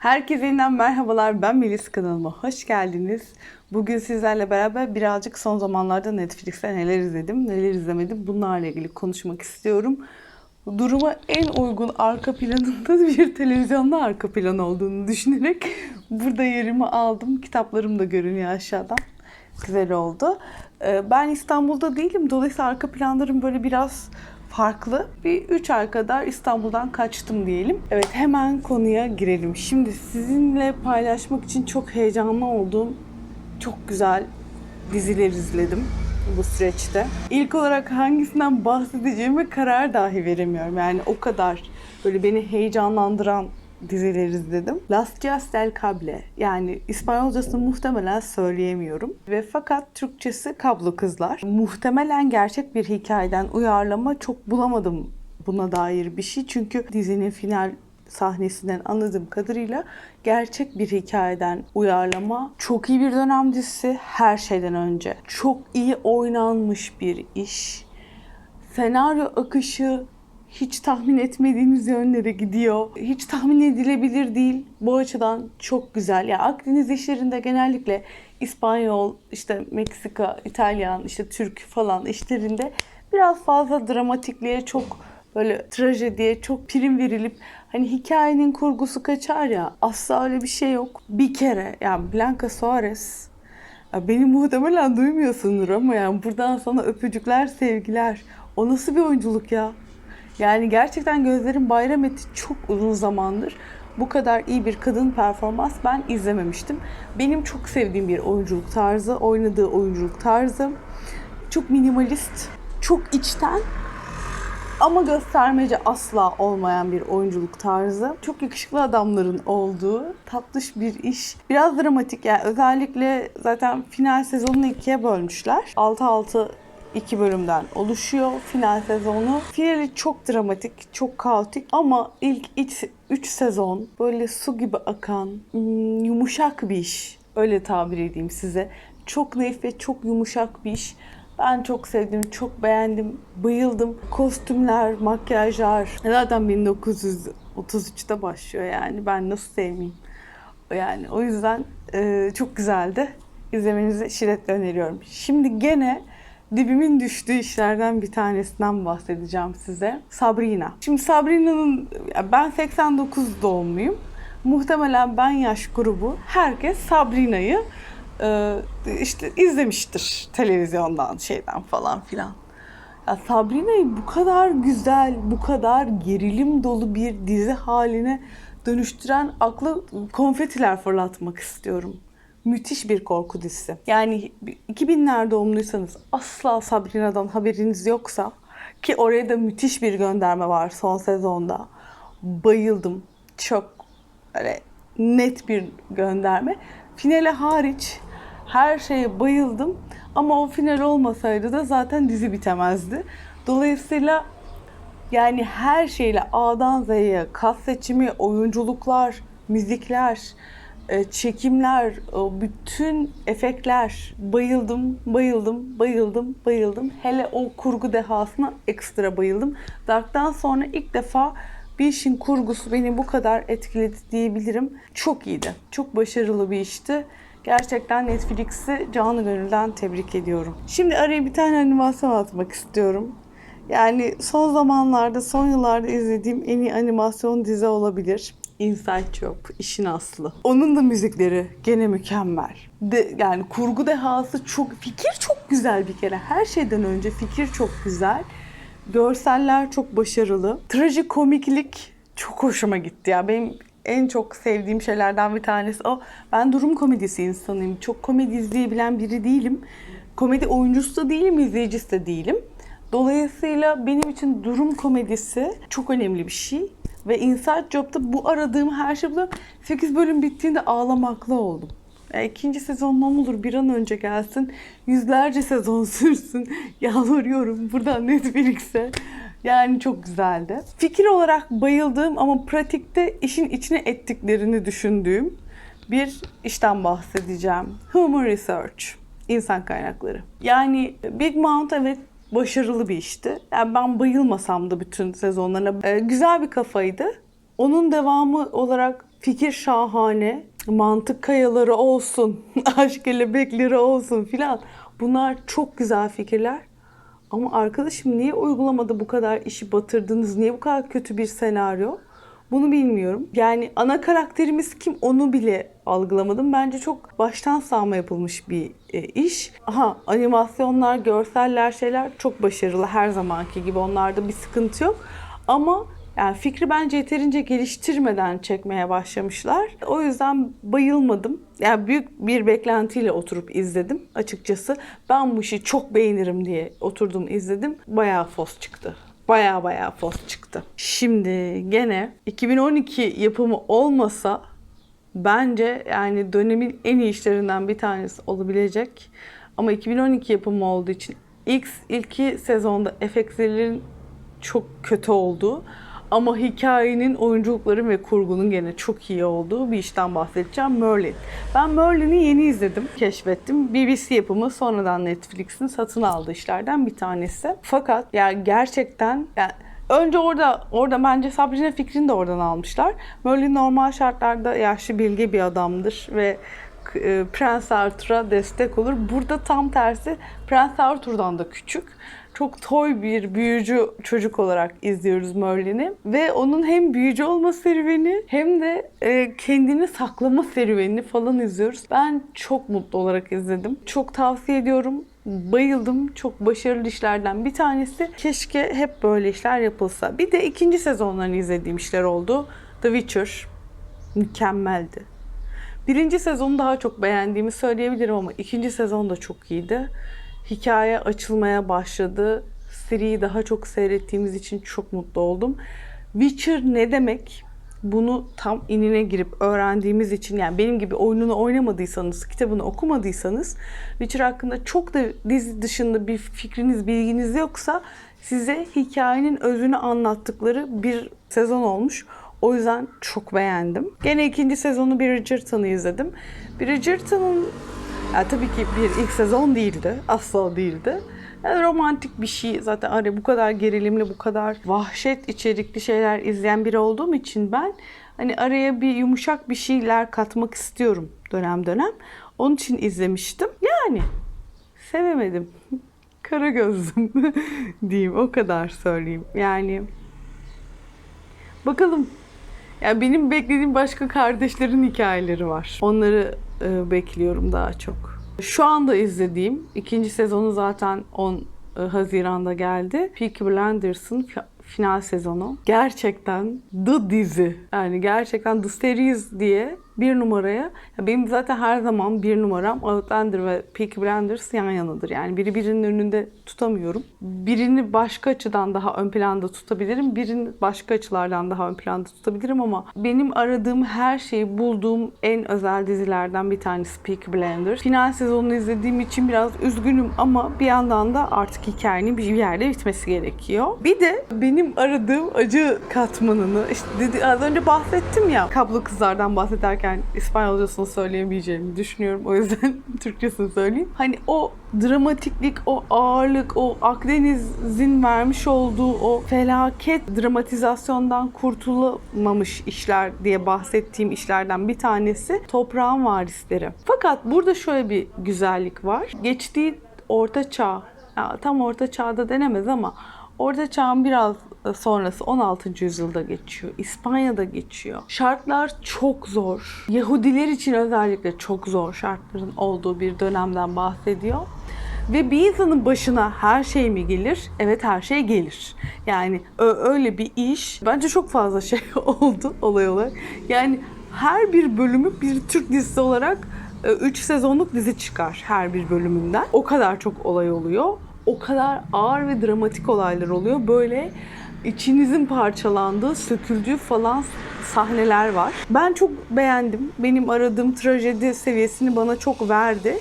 Herkese yeniden merhabalar. Ben Melis kanalıma hoş geldiniz. Bugün sizlerle beraber birazcık son zamanlarda Netflix'te neler izledim, neler izlemedim bunlarla ilgili konuşmak istiyorum. Duruma en uygun arka planında bir televizyonda arka plan olduğunu düşünerek burada yerimi aldım. Kitaplarım da görünüyor aşağıdan. Güzel oldu. Ee, Ben İstanbul'da değilim. Dolayısıyla arka planlarım böyle biraz farklı. Bir 3 ay kadar İstanbul'dan kaçtım diyelim. Evet hemen konuya girelim. Şimdi sizinle paylaşmak için çok heyecanlı olduğum çok güzel diziler izledim bu süreçte. İlk olarak hangisinden bahsedeceğime karar dahi veremiyorum. Yani o kadar böyle beni heyecanlandıran diziler izledim. Las Chicas del Cable yani İspanyolcasını muhtemelen söyleyemiyorum. Ve fakat Türkçesi Kablo Kızlar. Muhtemelen gerçek bir hikayeden uyarlama çok bulamadım buna dair bir şey. Çünkü dizinin final sahnesinden anladığım kadarıyla gerçek bir hikayeden uyarlama. Çok iyi bir dönem dizisi her şeyden önce. Çok iyi oynanmış bir iş. Senaryo akışı hiç tahmin etmediğiniz yönlere gidiyor. Hiç tahmin edilebilir değil. Bu açıdan çok güzel. Ya Akdeniz işlerinde genellikle İspanyol, işte Meksika, İtalyan, işte Türk falan işlerinde biraz fazla dramatikliğe çok böyle trajediye çok prim verilip hani hikayenin kurgusu kaçar ya asla öyle bir şey yok. Bir kere yani Blanca Suarez beni muhtemelen duymuyorsundur ama yani buradan sana öpücükler, sevgiler. O nasıl bir oyunculuk ya? Yani gerçekten gözlerim bayram etti çok uzun zamandır. Bu kadar iyi bir kadın performans ben izlememiştim. Benim çok sevdiğim bir oyunculuk tarzı, oynadığı oyunculuk tarzı. Çok minimalist, çok içten ama göstermece asla olmayan bir oyunculuk tarzı. Çok yakışıklı adamların olduğu tatlış bir iş. Biraz dramatik yani özellikle zaten final sezonunu ikiye bölmüşler. 6-6 iki bölümden oluşuyor final sezonu. Finali çok dramatik, çok kaotik ama ilk 3 sezon böyle su gibi akan, hmm, yumuşak bir iş. Öyle tabir edeyim size. Çok naif ve çok yumuşak bir iş. Ben çok sevdim, çok beğendim, bayıldım. Kostümler, makyajlar. Zaten 1933'te başlıyor yani. Ben nasıl sevmeyeyim? Yani o yüzden e, çok güzeldi. İzlemenizi şiddetle öneriyorum. Şimdi gene dibimin düştüğü işlerden bir tanesinden bahsedeceğim size. Sabrina. Şimdi Sabrina'nın ben 89 doğumluyum. Muhtemelen ben yaş grubu herkes Sabrina'yı e, işte izlemiştir televizyondan şeyden falan filan. Ya Sabrina'yı bu kadar güzel, bu kadar gerilim dolu bir dizi haline dönüştüren aklı konfetiler fırlatmak istiyorum müthiş bir korku dizisi. Yani 2000'ler doğumluysanız asla Sabrina'dan haberiniz yoksa ki oraya da müthiş bir gönderme var son sezonda. Bayıldım. Çok öyle net bir gönderme. Finale hariç her şeye bayıldım. Ama o final olmasaydı da zaten dizi bitemezdi. Dolayısıyla yani her şeyle A'dan Z'ye, kas seçimi, oyunculuklar, müzikler, çekimler, bütün efektler bayıldım, bayıldım, bayıldım, bayıldım. Hele o kurgu dehasına ekstra bayıldım. Dark'tan sonra ilk defa bir işin kurgusu beni bu kadar etkiledi diyebilirim. Çok iyiydi. Çok başarılı bir işti. Gerçekten Netflix'i canı gönülden tebrik ediyorum. Şimdi araya bir tane animasyon atmak istiyorum. Yani son zamanlarda, son yıllarda izlediğim en iyi animasyon dizi olabilir. Inside Job, işin aslı. Onun da müzikleri gene mükemmel. De, yani kurgu dehası çok, fikir çok güzel bir kere. Her şeyden önce fikir çok güzel. Görseller çok başarılı. Trajikomiklik çok hoşuma gitti ya. Benim en çok sevdiğim şeylerden bir tanesi o. Ben durum komedisi insanıyım. Çok komedi izleyebilen biri değilim. Komedi oyuncusu da değilim, izleyicisi de değilim. Dolayısıyla benim için durum komedisi çok önemli bir şey. Ve Inside Job'da bu aradığım her şey buluyorum. 8 bölüm bittiğinde ağlamaklı oldum. Ya ikinci sezon ne olur bir an önce gelsin. Yüzlerce sezon sürsün. Yalvarıyorum buradan Netflix'e. Yani çok güzeldi. Fikir olarak bayıldığım ama pratikte işin içine ettiklerini düşündüğüm bir işten bahsedeceğim. Human Research. İnsan kaynakları. Yani Big Mount evet başarılı bir işti. Yani ben bayılmasam da bütün sezonlarına e, güzel bir kafaydı. Onun devamı olarak Fikir şahane. Mantık kayaları olsun. Aşk kelebekleri olsun filan. Bunlar çok güzel fikirler. Ama arkadaşım niye uygulamada bu kadar işi batırdınız? Niye bu kadar kötü bir senaryo? Bunu bilmiyorum. Yani ana karakterimiz kim onu bile algılamadım. Bence çok baştan sağma yapılmış bir e, iş. Aha animasyonlar, görseller şeyler çok başarılı her zamanki gibi. Onlarda bir sıkıntı yok. Ama yani fikri bence yeterince geliştirmeden çekmeye başlamışlar. O yüzden bayılmadım. Yani büyük bir beklentiyle oturup izledim açıkçası. Ben bu işi çok beğenirim diye oturdum izledim. Bayağı fos çıktı. Baya baya fos çıktı. Şimdi gene 2012 yapımı olmasa bence yani dönemin en iyi işlerinden bir tanesi olabilecek. Ama 2012 yapımı olduğu için ilk ilki sezonda efektlerin çok kötü olduğu ama hikayenin, oyunculukların ve kurgunun gene çok iyi olduğu bir işten bahsedeceğim. Merlin. Ben Merlin'i yeni izledim, keşfettim. BBC yapımı sonradan Netflix'in satın aldığı işlerden bir tanesi. Fakat yani gerçekten yani Önce orada orada bence Sabrina fikrini de oradan almışlar. Merlin normal şartlarda yaşlı bilge bir adamdır ve e, Prens Arthur'a destek olur. Burada tam tersi Prens Arthur'dan da küçük. Çok toy bir büyücü çocuk olarak izliyoruz Merlin'i. Ve onun hem büyücü olma serüveni hem de e, kendini saklama serüvenini falan izliyoruz. Ben çok mutlu olarak izledim. Çok tavsiye ediyorum. Bayıldım. Çok başarılı işlerden bir tanesi. Keşke hep böyle işler yapılsa. Bir de ikinci sezonlarını izlediğim işler oldu. The Witcher mükemmeldi. Birinci sezonu daha çok beğendiğimi söyleyebilirim ama ikinci sezon da çok iyiydi. Hikaye açılmaya başladı. Seriyi daha çok seyrettiğimiz için çok mutlu oldum. Witcher ne demek? Bunu tam inine girip öğrendiğimiz için yani benim gibi oyununu oynamadıysanız, kitabını okumadıysanız Witcher hakkında çok da dizi dışında bir fikriniz, bilginiz yoksa size hikayenin özünü anlattıkları bir sezon olmuş. O yüzden çok beğendim. Gene ikinci sezonu Bridgerton'ı izledim. Bridgerton'ın ya tabii ki bir ilk sezon değildi. Asla değildi. Yani romantik bir şey zaten hani bu kadar gerilimli, bu kadar vahşet içerikli şeyler izleyen biri olduğum için ben hani araya bir yumuşak bir şeyler katmak istiyorum dönem dönem. Onun için izlemiştim. Yani sevemedim. Kara gözlüm diyeyim o kadar söyleyeyim. Yani bakalım yani benim beklediğim başka kardeşlerin hikayeleri var. Onları bekliyorum daha çok. Şu anda izlediğim ikinci sezonu zaten 10 e, Haziran'da geldi. Peaky Blinders'ın fi- final sezonu. Gerçekten The dizi. Yani gerçekten The Series diye bir numaraya. Ya benim zaten her zaman bir numaram Outlander ve Peaky Blinders yan yanadır. Yani biri birinin önünde tutamıyorum. Birini başka açıdan daha ön planda tutabilirim. Birini başka açılardan daha ön planda tutabilirim ama benim aradığım her şeyi bulduğum en özel dizilerden bir tanesi Peaky Blinders. Final sezonunu izlediğim için biraz üzgünüm ama bir yandan da artık hikayenin bir yerde bitmesi gerekiyor. Bir de benim aradığım acı katmanını işte dedi, az önce bahsettim ya kablo kızlardan bahsederken İspanyolcasını söyleyemeyeceğimi düşünüyorum. O yüzden Türkçesini söyleyeyim. Hani o dramatiklik, o ağırlık, o Akdeniz'in vermiş olduğu o felaket dramatizasyondan kurtulamamış işler diye bahsettiğim işlerden bir tanesi Toprağın Varisleri. Fakat burada şöyle bir güzellik var. Geçtiği orta çağ, tam orta çağda denemez ama Orta Çağ'ın biraz sonrası 16. yüzyılda geçiyor. İspanya'da geçiyor. Şartlar çok zor. Yahudiler için özellikle çok zor şartların olduğu bir dönemden bahsediyor. Ve bir insanın başına her şey mi gelir? Evet her şey gelir. Yani öyle bir iş. Bence çok fazla şey oldu olay olarak. Yani her bir bölümü bir Türk dizisi olarak 3 sezonluk dizi çıkar her bir bölümünden. O kadar çok olay oluyor o kadar ağır ve dramatik olaylar oluyor. Böyle içinizin parçalandığı, söküldüğü falan sahneler var. Ben çok beğendim. Benim aradığım trajedi seviyesini bana çok verdi.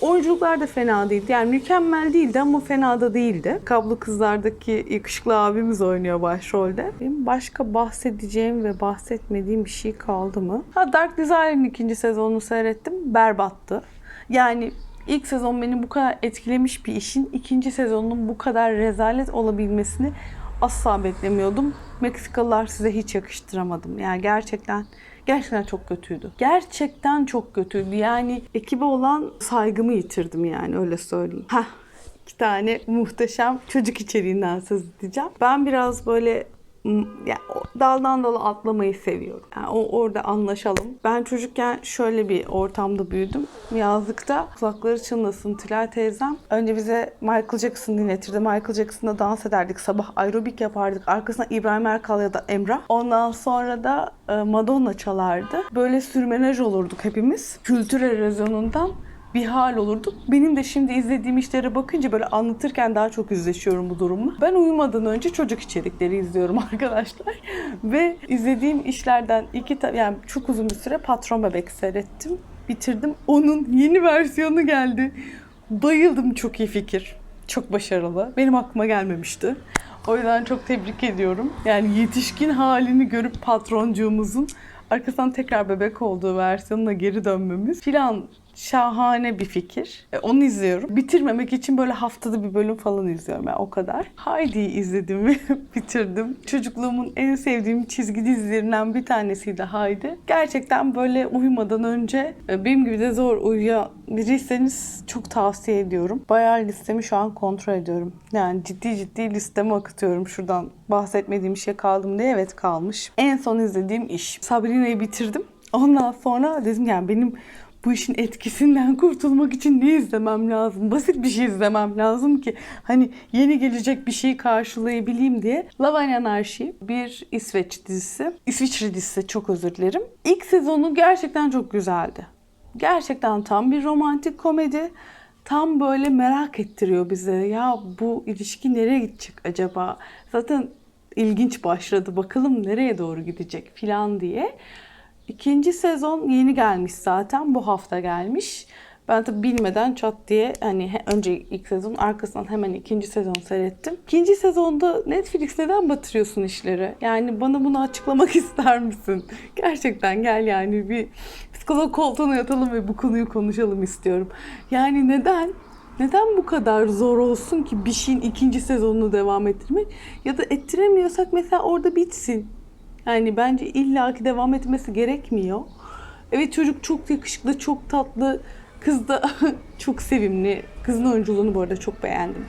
Oyunculuklar da fena değildi. Yani mükemmel değildi ama fena da değildi. Kablo Kızlar'daki yakışıklı abimiz oynuyor başrolde. Benim başka bahsedeceğim ve bahsetmediğim bir şey kaldı mı? Ha Dark Desire'ın ikinci sezonunu seyrettim. Berbattı. Yani İlk sezon beni bu kadar etkilemiş bir işin ikinci sezonunun bu kadar rezalet olabilmesini asla beklemiyordum. Meksikalılar size hiç yakıştıramadım. Yani gerçekten gerçekten çok kötüydü. Gerçekten çok kötüydü. Yani ekibe olan saygımı yitirdim yani öyle söyleyeyim. Heh iki tane muhteşem çocuk içeriğinden söz edeceğim. Ben biraz böyle yani daldan dala atlamayı seviyorum. Yani o orada anlaşalım. Ben çocukken şöyle bir ortamda büyüdüm. Yazlıkta kulakları çınlasın Tülay teyzem. Önce bize Michael Jackson dinletirdi. Michael Jackson'da dans ederdik. Sabah aerobik yapardık. Arkasına İbrahim Erkal ya da Emrah. Ondan sonra da e, Madonna çalardı. Böyle sürmenaj olurduk hepimiz. Kültür erozyonundan bir hal olurduk. Benim de şimdi izlediğim işlere bakınca böyle anlatırken daha çok yüzleşiyorum bu durumla. Ben uyumadan önce çocuk içerikleri izliyorum arkadaşlar. Ve izlediğim işlerden iki ta- yani çok uzun bir süre Patron Bebek seyrettim. Bitirdim. Onun yeni versiyonu geldi. Bayıldım çok iyi fikir. Çok başarılı. Benim aklıma gelmemişti. O yüzden çok tebrik ediyorum. Yani yetişkin halini görüp patroncuğumuzun arkasından tekrar bebek olduğu versiyonuna geri dönmemiz filan şahane bir fikir. E, onu izliyorum. Bitirmemek için böyle haftada bir bölüm falan izliyorum yani o kadar. Heidi'yi izledim ve bitirdim. Çocukluğumun en sevdiğim çizgi dizilerinden bir tanesiydi Heidi. Gerçekten böyle uyumadan önce e, benim gibi de zor uyuyan biriyseniz çok tavsiye ediyorum. Bayağı listemi şu an kontrol ediyorum. Yani ciddi ciddi listemi akıtıyorum şuradan. Bahsetmediğim şey kaldı mı diye evet kalmış. En son izlediğim iş. Sabrina'yı bitirdim. Ondan sonra dedim yani benim bu işin etkisinden kurtulmak için ne izlemem lazım? Basit bir şey izlemem lazım ki hani yeni gelecek bir şeyi karşılayabileyim diye. Love and Anarchy bir İsveç dizisi. İsviçre dizisi çok özür dilerim. İlk sezonu gerçekten çok güzeldi. Gerçekten tam bir romantik komedi. Tam böyle merak ettiriyor bize. Ya bu ilişki nereye gidecek acaba? Zaten ilginç başladı. Bakalım nereye doğru gidecek filan diye. İkinci sezon yeni gelmiş zaten. Bu hafta gelmiş. Ben tabii bilmeden çat diye hani önce ilk sezon arkasından hemen ikinci sezon seyrettim. İkinci sezonda Netflix neden batırıyorsun işleri? Yani bana bunu açıklamak ister misin? Gerçekten gel yani bir psikolog koltuğuna yatalım ve bu konuyu konuşalım istiyorum. Yani neden? Neden bu kadar zor olsun ki bir şeyin ikinci sezonunu devam ettirmek? Ya da ettiremiyorsak mesela orada bitsin. Yani bence illaki devam etmesi gerekmiyor. Evet çocuk çok yakışıklı, çok tatlı. Kız da çok sevimli. Kızın oyunculuğunu bu arada çok beğendim.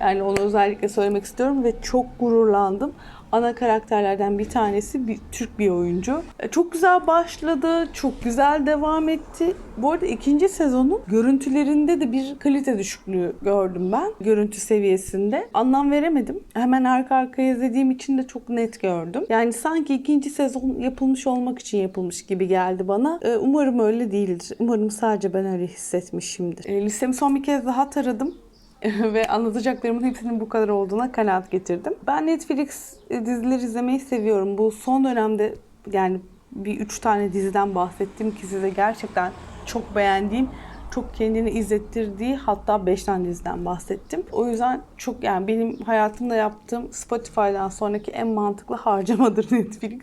Yani onu özellikle söylemek istiyorum ve çok gururlandım. Ana karakterlerden bir tanesi bir Türk bir oyuncu. E, Çok güzel başladı, çok güzel devam etti. Bu arada ikinci sezonun görüntülerinde de bir kalite düşüklüğü gördüm ben. Görüntü seviyesinde. Anlam veremedim. Hemen arka arkaya izlediğim için de çok net gördüm. Yani sanki ikinci sezon yapılmış olmak için yapılmış gibi geldi bana. E, Umarım öyle değildir. Umarım sadece ben öyle hissetmişimdir. E, Listemi son bir kez daha taradım. ve anlatacaklarımın hepsinin bu kadar olduğuna kanaat getirdim. Ben Netflix e, dizileri izlemeyi seviyorum. Bu son dönemde yani bir üç tane diziden bahsettim ki size gerçekten çok beğendiğim, çok kendini izlettirdiği hatta 5 tane diziden bahsettim. O yüzden çok yani benim hayatımda yaptığım Spotify'dan sonraki en mantıklı harcamadır Netflix.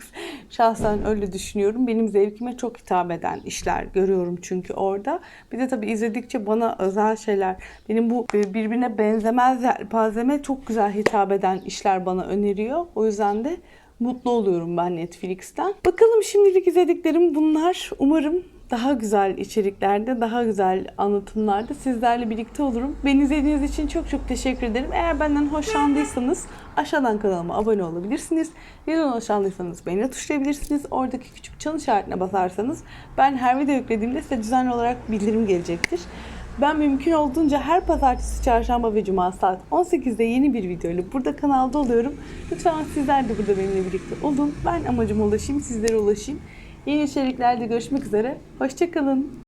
Şahsen öyle düşünüyorum. Benim zevkime çok hitap eden işler görüyorum çünkü orada. Bir de tabii izledikçe bana özel şeyler, benim bu birbirine benzemez yelpazeme çok güzel hitap eden işler bana öneriyor. O yüzden de mutlu oluyorum ben Netflix'ten. Bakalım şimdilik izlediklerim bunlar. Umarım daha güzel içeriklerde, daha güzel anlatımlarda sizlerle birlikte olurum. Beni izlediğiniz için çok çok teşekkür ederim. Eğer benden hoşlandıysanız aşağıdan kanalıma abone olabilirsiniz. Videodan hoşlandıysanız beğeni tuşlayabilirsiniz. Oradaki küçük çan işaretine basarsanız ben her video yüklediğimde size düzenli olarak bildirim gelecektir. Ben mümkün olduğunca her pazartesi, çarşamba ve cuma saat 18'de yeni bir video ile burada kanalda oluyorum. Lütfen sizler de burada benimle birlikte olun. Ben amacıma ulaşayım, sizlere ulaşayım. Yeni içeriklerde görüşmek üzere. Hoşçakalın.